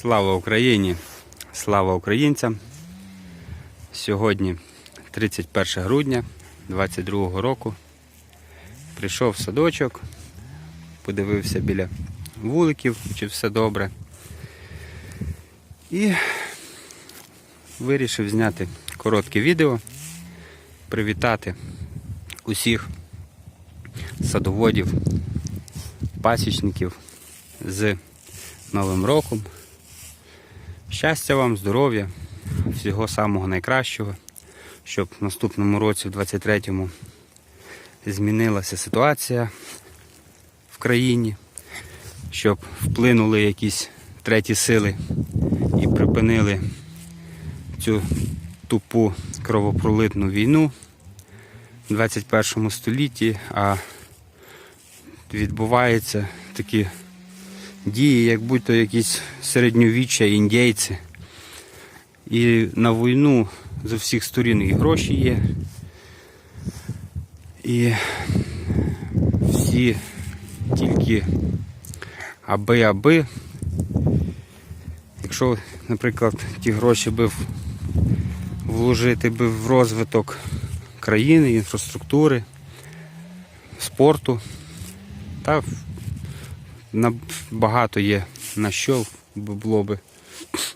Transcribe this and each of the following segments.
Слава Україні! Слава українцям! Сьогодні 31 грудня 22 року. Прийшов в садочок, подивився біля вуликів, чи все добре. І вирішив зняти коротке відео, привітати усіх садоводів, пасічників з Новим роком. Щастя вам, здоров'я, всього самого найкращого, щоб в наступному році, в 23-му, змінилася ситуація в країні, щоб вплинули якісь треті сили і припинили цю тупу кровопролитну війну в 21 столітті, а відбуваються такі дії, як будь-то якісь середньовіччя індійці. І на війну з усіх сторін і гроші є. І всі тільки аби-аби. Якщо, наприклад, ті гроші би вложити би в розвиток країни, інфраструктури, спорту, та багато є на що було би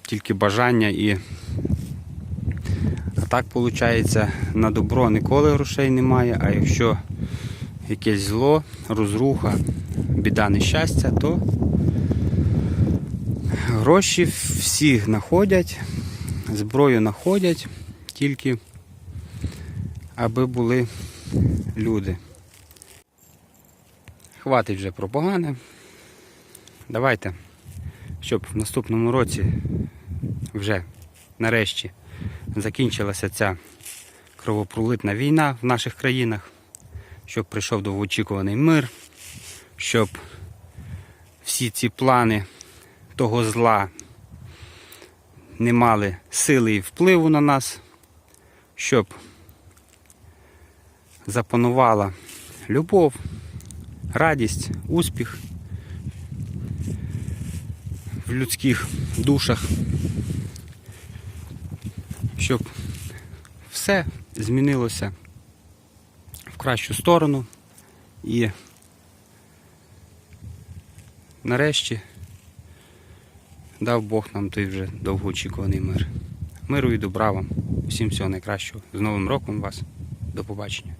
тільки бажання і а так виходить на добро ніколи грошей немає, а якщо якесь зло, розруха, біда, нещастя, то гроші всі знаходять, зброю знаходять, тільки аби були люди. Хватить вже про погане. Давайте, щоб в наступному році вже нарешті закінчилася ця кровопролитна війна в наших країнах, щоб прийшов довгоочікуваний мир, щоб всі ці плани того зла не мали сили і впливу на нас, щоб запанувала любов, радість, успіх в людських душах, щоб все змінилося в кращу сторону і нарешті дав Бог нам той вже довгоочікуваний мир. Миру і добра вам. Всім всього найкращого. З Новим роком вас. До побачення.